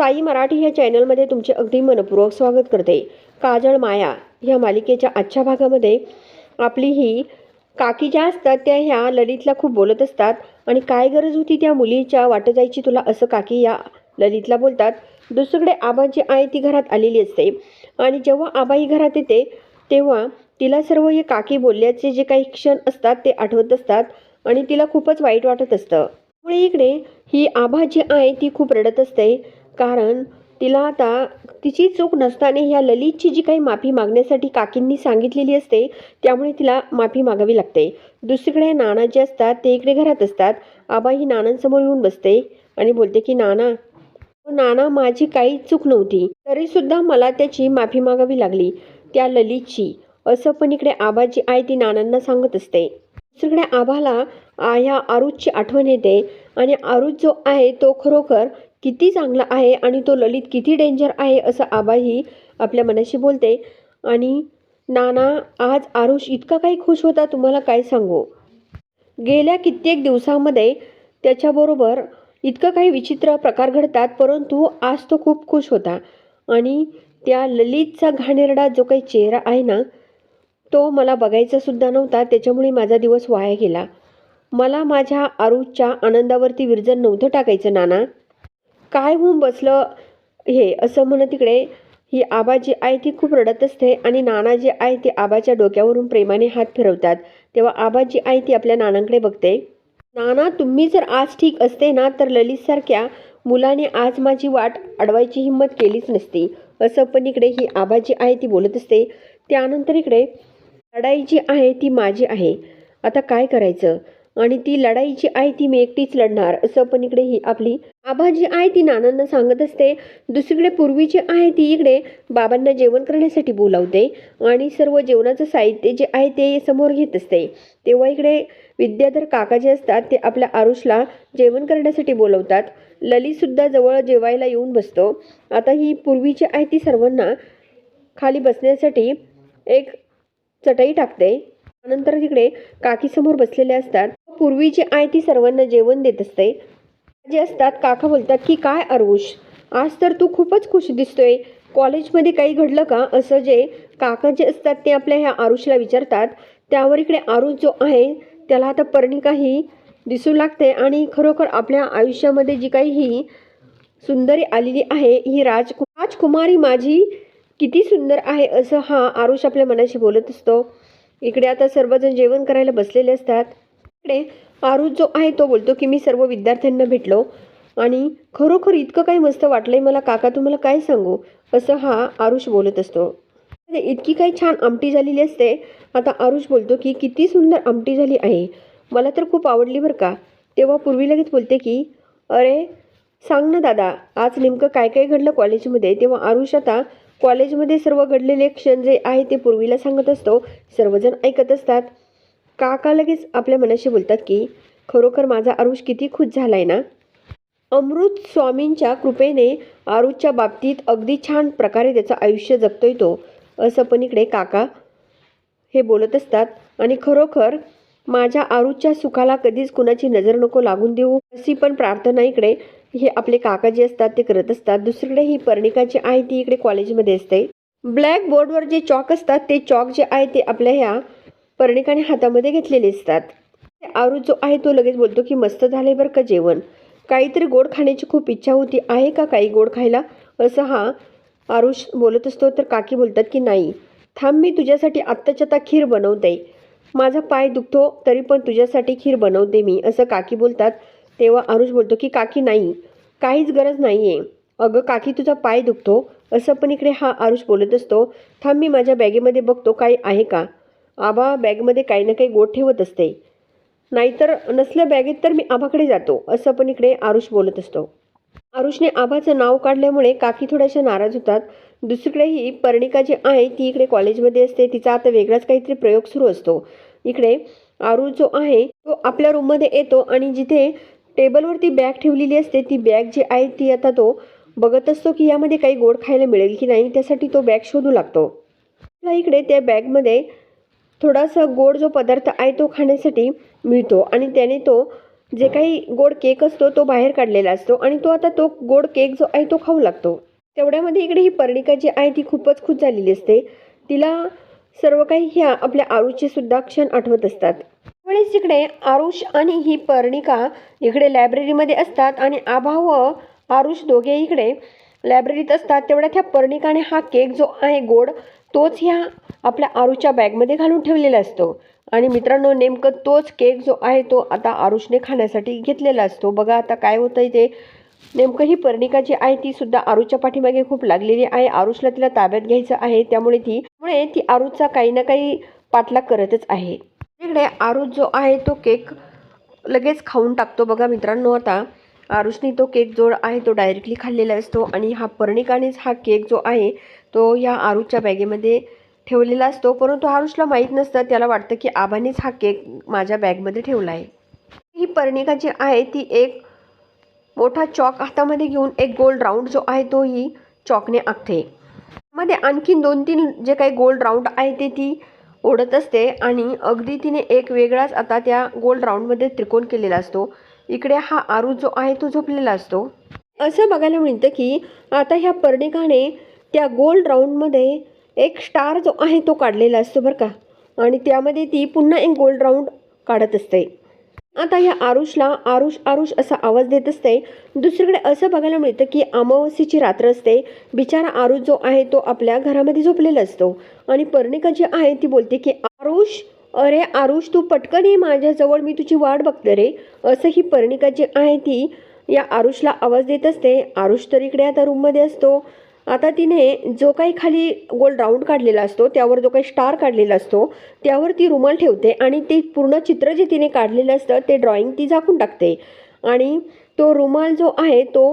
साई मराठी ह्या चॅनलमध्ये तुमचे अगदी मनपूर्वक स्वागत करते. काजळ माया ह्या मालिकेच्या आजच्या भागामध्ये आपली ही काकी ज्या असतात त्या ह्या ललितला खूप बोलत असतात. आणि काय गरज होती त्या मुलीच्या वाटत जायची तुला असं काकी या ललितला बोलतात? दुसरीकडे आबाची जी आहे ती घरात आलेली असते. आणि जेव्हा आबाई ही घरात येते तेव्हा तिला सर्व हे काकी बोलल्याचे जे काही क्षण असतात ते आठवत असतात. आणि तिला खूपच वाईट वाटत असतं. त्यामुळे इकडे ही आभा जी आहे ती खूप रडत असते. कारण तिला आता तिची चूक नसताना ह्या ललितची जी काही माफी मागण्यासाठी काकींनी सांगितलेली असते त्यामुळे तिला माफी मागावी लागते. दुसरीकडे नाना जे असतात ते इकडे घरात असतात. आबा ही नानांसमोर येऊन बसते आणि बोलते की नाना नाना माझी काही चूक नव्हती. तरीसुद्धा मला त्याची माफी मागावी लागली त्या ललितची. असं पण इकडे आबाची जी आहे ती नानांना सांगत असते. दुसरीकडे आबाला ह्या आरुजची आठवण येते आणि आरुज जो आहे तो खरोखर किती चांगला आहे आणि तो ललित किती डेंजर आहे असं आबाही आपल्या मनाशी बोलते. आणि नाना आज आरुष इतका काही खुश होता तुम्हाला काय सांगू? गेल्या कित्येक दिवसामध्ये त्याच्याबरोबर इतकं काही विचित्र प्रकार घडतात परंतु आज तो खूप खुश होता. आणि त्या ललितचा घाणेरडा जो काही चेहरा आहे ना तो मला बघायचासुद्धा नव्हता त्याच्यामुळे माझा दिवस वाया गेला. मला माझ्या आरुषच्या आनंदावरती विरजन नव्हतं टाकायचं नाना. काय होऊन बसलं हे? असं म्हणत तिकडे ही आबा जी आहे ती खूप रडत असते आणि नाना जे आहे ते आबाच्या डोक्यावरून प्रेमाने हात फिरवतात. तेव्हा आबा जी आहे ती आपल्या नानांकडे बघते. नाना तुम्ही जर आज ठीक असते ना तर ललितसारख्या मुलाने आज माझी वाट अडवायची हिंमत केलीच नसती. असं पण इकडे ही आबा जी आहे ती बोलत असते. त्यानंतर इकडे लढाई जी आहे ती माझी आहे. आता काय करायचं? आणि ती लढाई जी आहे ती मी एकटीच लढणार असं पण इकडे ही आपली आभा जी आहे ती नानांना सांगत असते. दुसरीकडे पूर्वी जी आहे ती इकडे बाबांना जेवण करण्यासाठी बोलावते आणि सर्व जेवणाचं साहित्य जे आहे ते समोर घेत असते. तेव्हा इकडे विद्याधर काका जे असतात ते आपल्या आरुषला जेवण करण्यासाठी बोलवतात. ललितसुद्धा जवळ जेवायला येऊन बसतो. आता ही पूर्वी जी आहे ती सर्वांना खाली बसण्यासाठी एक चटई टाकते. नंतर तिकडे काकीसमोर बसलेले असतात. पूर्वी जी आहे ती सर्वांना जेवण देत असते. जे असतात काका बोलतात की काय अरुष आज तर तू खूपच खुश दिसतोय. कॉलेजमध्ये काही घडलं का? असं जे काका जे असतात ते आपल्या ह्या आरुषला विचारतात. त्यावर इकडे आरुष जो आहे त्याला आता पर्णिका ही दिसू लागते आणि खरोखर आपल्या आयुष्यामध्ये जी काही ही सुंदरी आलेली आहे ही राजकु राजकुमारी माझी किती सुंदर आहे असं हा आरुष आपल्या मनाशी बोलत असतो. इकडे आता सर्वजण जेवण करायला बसलेले असतात. इकडे आरुष जो आहे तो बोलतो की मी सर्व विद्यार्थ्यांना भेटलो आणि खरोखर इतकं काही मस्त वाटलंय मला काका तुम्हाला काय सांगू? असं हा आरुष बोलत असतो. इतकी काही छान आमटी झालेली असते. आता आरुष बोलतो की किती सुंदर आमटी झाली आहे. मला तर खूप आवडली बरं का. तेव्हा पूर्वी लगेच बोलते की अरे सांग ना दादा आज नेमकं काय काय घडलं कॉलेजमध्ये? तेव्हा आरुष आता कॉलेजमध्ये सर्व घडलेले क्षण जे आहे ते पूर्वीला सांगत असतो. सर्वजण ऐकत असतात. काका लगेच आपल्या मनाशी बोलतात की खरोखर माझा आरुष किती खुश झाला आहे ना? अमृत स्वामींच्या कृपेने आरुषच्या बाबतीत अगदी छान प्रकारे त्याचं आयुष्य जगतोय तो असं पण इकडे काका हे बोलत असतात. आणि खरोखर माझ्या आरुषच्या सुखाला कधीच कुणाची नजर नको लागून देऊ अशी पण प्रार्थना इकडे हे आपले काका जे असतात ते करत असतात. दुसरीकडे ही पर्णिकाची आहे ती इकडे कॉलेजमध्ये असते. ब्लॅक बोर्डवर जे चॉक असतात ते चॉक जे आहे ते आपल्या ह्या पर्णिकाने हातामध्ये घेतलेले असतात. आरुष जो आहे तो लगेच बोलतो की मस्त झाले बरं का जेवण? काहीतरी गोड खाण्याची खूप इच्छा होती. आहे का काही गोड खायला? असं हा आरुष बोलत असतो. तर काकी बोलतात की नाही. थांब मी तुझ्यासाठी आत्ताच्या आता खीर बनवते. माझा पाय दुखतो तरी पण तुझ्यासाठी खीर बनवते मी. असं काकी बोलतात. तेव्हा आरुष बोलतो की काकी नाही. काहीच गरज नाही आहे अगं काकी तुझा पाय दुखतो. असं पण इकडे हा आरुष बोलत असतो. थांब मी माझ्या बॅगेमध्ये बघतो. काही आहे का? आबा बॅगमध्ये काही ना काही गोड ठेवत असते. नाहीतर नसल्या बॅगेत तर मी आबाकडे जातो असं पण इकडे आरुष बोलत असतो. आरुषने आबाचं नाव काढल्यामुळे काकी थोड्याशा नाराज होतात. दुसरीकडे ही पर्णिका जी आहे ती इकडे कॉलेजमध्ये असते तिचा आता वेगळाच काहीतरी प्रयोग सुरू असतो. इकडे आरुष जो आहे तो आपल्या रूममध्ये येतो आणि जिथे टेबलवरती बॅग ठेवलेली असते ती बॅग जी आहे ती आता तो बघत असतो की यामध्ये काही गोड खायला मिळेल की नाही त्यासाठी तो बॅग शोधू लागतो. इकडे त्या बॅगमध्ये थोडासा गोड जो पदार्थ आहे तो खाण्यासाठी मिळतो. आणि त्याने तो जे काही गोड केक असतो तो बाहेर काढलेला असतो. आणि तो आता तो गोड केक जो आहे तो खाऊ लागतो. तेवढ्यामध्ये इकडे ही पर्णिका जी आहे ती खूपच खुश झालेली असते. तिला सर्व काही ह्या आपल्या आरुषचे सुद्धा क्षण आठवत असतात. त्यावेळेस इकडे आरुष आणि ही पर्णिका इकडे लायब्ररीमध्ये असतात. आणि आभा व आरुष दोघे इकडे लायब्ररीत असतात. तेवढ्यात ह्या पर्णिकाने हा केक जो आहे गोड तोच ह्या आपल्या आरूच्या बॅगमध्ये घालून ठेवलेला असतो. आणि मित्रांनो नेमकं तोच केक जो आहे तो आता आरुषने खाण्यासाठी घेतलेला असतो. बघा आता काय होतं ते. नेमकं ही पर्णिका जी आहे ती सुद्धा आरूच्या पाठीमागे खूप लागलेली आहे. आरुषला तिला ताब्यात घ्यायचं आहे. त्यामुळे ती त्यामुळे ती आरूचा काही ना काही पाठलाग करतच आहे. तिकडे आरुष जो आहे तो केक लगेच खाऊन टाकतो. बघा मित्रांनो आता आरुषने तो केक जो आहे तो डायरेक्टली खाल्लेला असतो. आणि हा पर्णिकानेच हा केक जो आहे तो ह्या आरुषच्या बॅगेमध्ये ठेवलेला असतो. परंतु आरुषला माहीत नसतं. त्याला वाटतं की आबानेच हा केक माझ्या बॅगमध्ये ठेवला आहे. ही पर्णिका जी आहे ती एक मोठा चॉक हातामध्ये घेऊन एक गोल राऊंड जो आहे तो ही चॉकने आखते. मध्ये आणखीन दोन तीन जे काही गोल राऊंड आहे ते ती ओढत असते आणि अगदी तिने एक वेगळाच आता त्या गोल राऊंडमध्ये त्रिकोण केलेला असतो. इकडे हा आरू जो आहे तो झोपलेला असतो. असं बघायला मिळतं की आता ह्या पर्णिकाने त्या गोल राऊंडमध्ये एक स्टार जो आहे तो काढलेला असतो बरं का. आणि त्यामध्ये ती पुन्हा एक गोल राऊंड काढत असते. आता या आरुषला आरुष आरुष असा आवाज देत असते. दुसरीकडे असं बघायला मिळतं की अमावस्येची रात्र असते. बिचारा आरुष जो आहे तो आपल्या घरामध्ये झोपलेला असतो. आणि पर्णिका जी आहे ती बोलते की आरुष अरे आरुष तू पटकन ये माझ्याजवळ मी तुझी वाट बघते रे. असं ही पर्णिका जी आहे ती या आरुषला आवाज देत असते. आरुष तर इकडे आता रूममध्ये असतो. आता तिने जो काही खाली गोल राऊंड काढलेला असतो त्यावर जो काही स्टार काढलेला असतो त्यावर ती रुमाल ठेवते आणि ते पूर्ण चित्र जे तिने काढलेलं असतं ते ड्रॉइंग ती झाकून टाकते. आणि तो रुमाल जो आहे तो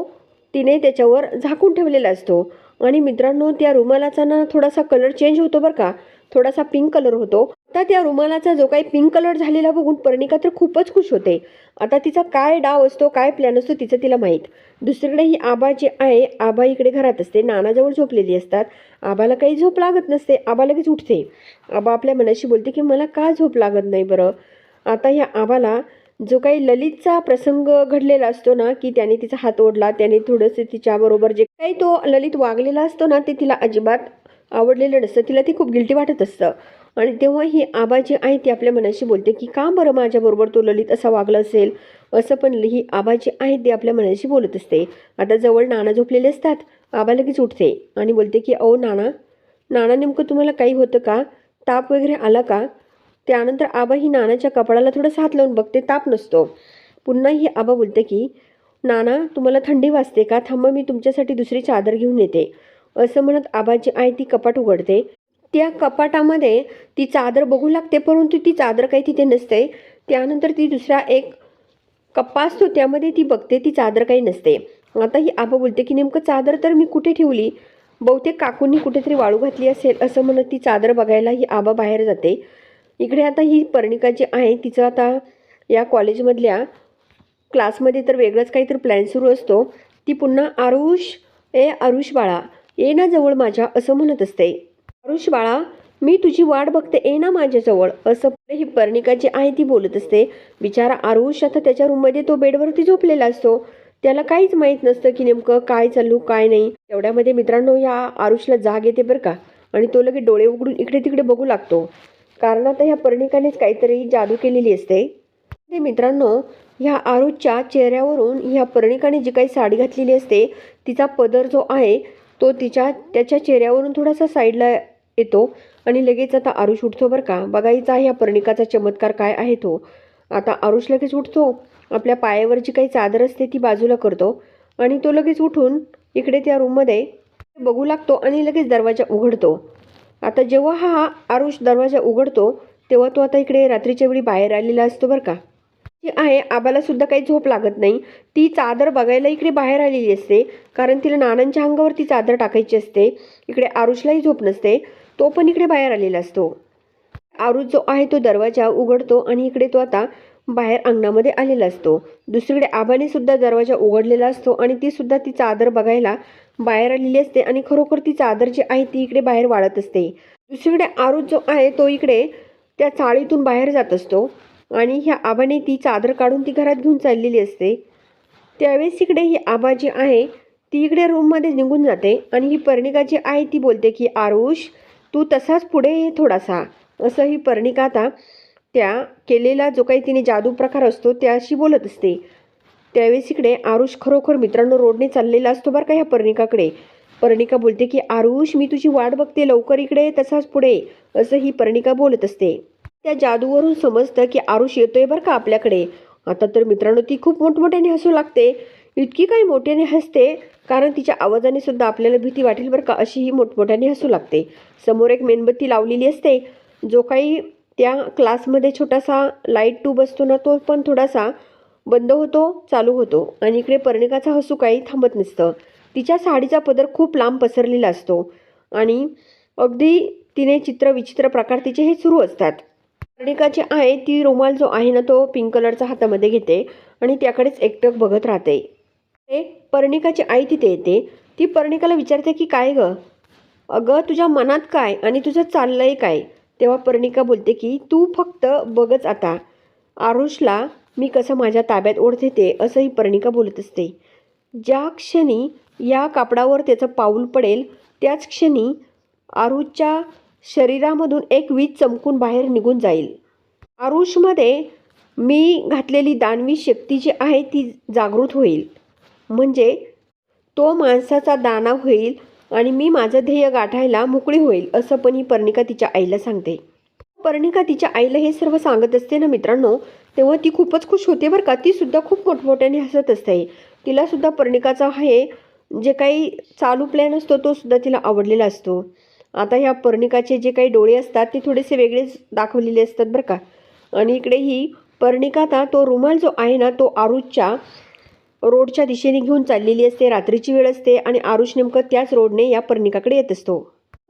तिने त्याच्यावर झाकून ठेवलेला असतो. आणि मित्रांनो त्या रुमालाचा ना थोडासा कलर चेंज होतो बरं का. थोडासा पिंक कलर होतो. आता त्या रुमालाचा जो काही पिंक कलर झालेला बघून पर्णिका तर खूपच खुश होते. आता तिचा काय डाव असतो काय प्लॅन असतो तिचं तिला माहीत. दुसरीकडे ही आबा जी आहे आबा इकडे घरात असते नानाजवळ झोपलेली असतात. आबाला काही झोप लागत नसते आबा लगेच उठते. आबा आपल्या मनाशी बोलते की मला का झोप लागत नाही बरं? आता ह्या आबाला जो काही ललितचा प्रसंग घडलेला असतो ना की त्याने तिचा हात ओढला त्याने थोडंसं तिच्याबरोबर जे काही तो ललित वागलेला असतो ना ते तिला अजिबात आवडलेलं नसतं. तिला ते खूप गिल्टी वाटत असतं. आणि तेव्हा ही आबा जी आहे ती आपल्या मनाशी बोलते की का बरं माझ्याबरोबर तो ललित असा वागला असेल? असं पण ही आबा जी आहे ती आपल्या मनाशी बोलत असते. आता जवळ नाना झोपलेले असतात. आबा लगेच उठते आणि बोलते की अहो नाना नाना नेमकं तुम्हाला काही होतं का? ताप वगैरे आला का? त्यानंतर आबा ही नानाच्या कपाळाला थोडंसं हात लावून बघते ताप नसतो. पुन्हा ही आबा बोलते की नाना तुम्हाला थंडी वाजते का? थांबा मी तुमच्यासाठी दुसरी चादर घेऊन येते. असं म्हणत आबाजी आहे ती कपाट उघडते. त्या कपाटामध्ये ती चादर बघू लागते परंतु ती चादर काही तिथे नसते. त्यानंतर ती दुसरा एक कप्पा असतो त्यामध्ये ती बघते ती चादर काही नसते. आता ही आबा बोलते की नेमकं चादर तर मी कुठे ठेवली? बहुतेक काकूंनी कुठेतरी वाळू घातली असेल असं म्हणत ती चादर बघायला ही आबा बाहेर जाते. इकडे आता ही पर्णिका जी आहे तिचं आता या कॉलेजमधल्या क्लासमध्ये तर वेगळंच काहीतरी प्लॅन सुरू असतो. ती पुन्हा आरुष ए आरुष बाळा ये ना जवळ माझ्या असं म्हणत असते. आरुष बाळा मी तुझी वाट बघते ये ना माझ्याजवळ. असं ही पर्णिका जी आहे ती बोलत असते. बिचारा आरुष आता त्याच्या रूममध्ये तो बेडवरती झोपलेला असतो. त्याला काहीच माहीत नसतं की नेमकं काय चालू काय नाही. तेवढ्यामध्ये मित्रांनो या आरुषला जाग येते बरं का? आणि तो लगेच डोळे उघडून इकडे तिकडे बघू लागतो. कारण आता ह्या पर्णिकानेच काहीतरी जादू केलेली असते. ते मित्रांनो ह्या आरुषच्या चेहऱ्यावरून ह्या पर्णिकाने जी काही साडी घातलेली असते तिचा पदर जो आहे तो तिच्या त्याच्या चेहऱ्यावरून थोडासा साईडला येतो आणि लगेच आता आरुष उठतो बरं का. बघायचा ह्या पर्णिकाचा चमत्कार काय आहे तो. आता आरुष लगेच उठतो आपल्या पायावरची काही चादर असते ती बाजूला करतो आणि तो लगेच उठून इकडे त्या रूममध्ये बघू लागतो आणि लगेच दरवाजा उघडतो. आता जेव्हा हा आरुष दरवाजा उघडतो तेव्हा तो आता इकडे रात्रीच्या वेळी बाहेर आलेला असतो बरं का. आहे आबाला सुद्धा काही झोप लागत नाही. ती चादर बघायला इकडे बाहेर आलेली असते कारण तिला नानांच्या अंगावर ती चादर टाकायची असते. इकडे आरुषलाही झोप नसते तो पण इकडे बाहेर आलेला असतो. आरुष जो आहे तो दरवाजा उघडतो आणि इकडे तो आता बाहेर अंगणामध्ये आलेला असतो. दुसरीकडे आबाने सुद्धा दरवाजा उघडलेला असतो आणि ती सुद्धा ती चादर बघायला बाहेर आलेली असते आणि खरोखर ती चादर जी आहे ती इकडे बाहेर वाढत असते. दुसरीकडे आरुष जो आहे तो इकडे त्या चाळीतून बाहेर जात असतो. आणि ह्या आबाने ती चादर काढून ती घरात घेऊन चाललेली असते. त्यावेळेस इकडे ही आबा जी आहे ती इकडे रूममध्ये निघून जाते आणि ही पर्णिका जी आहे ती बोलते की आरुष तू तसाच पुढे ये थोडासा. असं ही पर्णिका आता त्या केलेला जो काही तिने जादू प्रकार असतो त्याशी बोलत असते. त्यावेळेस इकडे आरुष खरोखर मित्रांनो रोडने चाललेला असतो बरं का ह्या पर्णिकाकडे. पर्णिका बोलते की आरुष मी तुझी वाट बघते लवकर इकडे तसाच पुढे असं ही पर्णिका बोलत असते. त्या जादूवरून समजतं की आरुष येतोय बरं का आपल्याकडे. आता तर मित्रांनो ती खूप मोठमोठ्याने हसू लागते. इतकी काही मोठ्याने हसते कारण तिच्या आवाजाने सुद्धा आपल्याला भीती वाटेल बरं का अशी ही मोठमोठ्याने हसू लागते. समोर एक मेणबत्ती लावलेली असते. जो काही त्या क्लासमध्ये छोटासा लाइट ट्यूब असतो ना तो पण थोडासा बंद होतो चालू होतो. आणि इकडे पर्णिकाचा हसू काही थांबत नसतं. तिच्या साडीचा पदर खूप लांब पसरलेला असतो. आणि अगदी तिने चित्र विचित्र प्रकार तिचे हे सुरू असतात. पर्णिका जी आहे ती रुमाल जो आहे ना तो पिंक कलरचा हातामध्ये घेते आणि त्याकडेच एकटक बघत राहते. ते पर्णिकाची आई तिथे येते. ती पर्णिकाला विचारते की काय गं? अगं तुझ्या मनात काय आणि तुझं चाललंय काय? तेव्हा पर्णिका बोलते की तू फक्त बघच आता. आरुषला मी कसं माझ्या ताब्यात ओढते ते असंही पर्णिका बोलत असते. ज्या क्षणी या कापडावर त्याचं पाऊल पडेल त्याच क्षणी आरुषच्या शरीरामधून एक वीज चमकून बाहेर निघून जाईल. आरुषमध्ये मी घातलेली दानवी शक्ती जी आहे ती जागृत होईल. म्हणजे तो माणसाचा दाना होईल आणि मी माझं ध्येय गाठायला मोकळी होईल असं पण ही पर्णिका तिच्या आईला सांगते. पर्णिका तिच्या आईला हे सर्व सांगत असते ना मित्रांनो तेव्हा ती खूपच खुश होते बरं का. तीसुद्धा खूप मोठमोठ्याने हसत असते. तिलासुद्धा पर्णिकाचा हे जे काही चालू प्लॅन असतो तो सुद्धा तिला आवडलेला असतो. आता ह्या पर्णिकाचे जे काही डोळे असतात ते थोडेसे वेगळेच दाखवलेले असतात बरं का. आणि इकडे ही पर्णिका आता तो रुमाल जो आहे ना तो आरुषच्या रोडच्या दिशेने घेऊन चाललेली असते रात्रीची वेळ असते आणि आरुष नेमकं त्याच रोडने या पर्णिकाकडे येत असतो.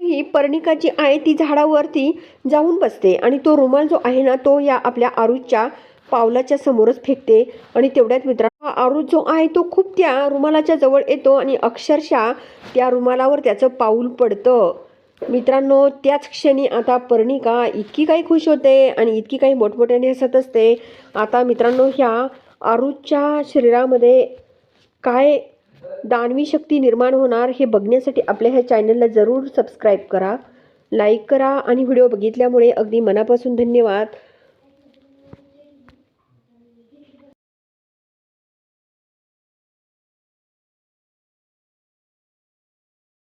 ही पर्णिका जी आहे ती झाडावरती जाऊन बसते आणि तो रुमाल जो आहे ना तो या आपल्या आरुषच्या पावलाच्या समोरच फेकते आणि तेवढ्यात मित्रांनो हा आरुष जो आहे तो खूप त्या रुमालाच्या जवळ येतो आणि अक्षरशः त्या रुमालावर त्याचं पाऊल पडतं. मित्रांनो त्याच क्षणी आता पर्णिका इतकी काही खुश होते आणि इतकी काही मोठमोठ्याने हसत असते. आता मित्रांनो ह्या आरुषच्या शरीरामध्ये काय दानवी शक्ती निर्माण होणार हे बघण्यासाठी आपल्या ह्या चॅनलला जरूर सबस्क्राईब करा लाईक करा आणि व्हिडिओ बघितल्यामुळे अगदी मनापासून धन्यवाद.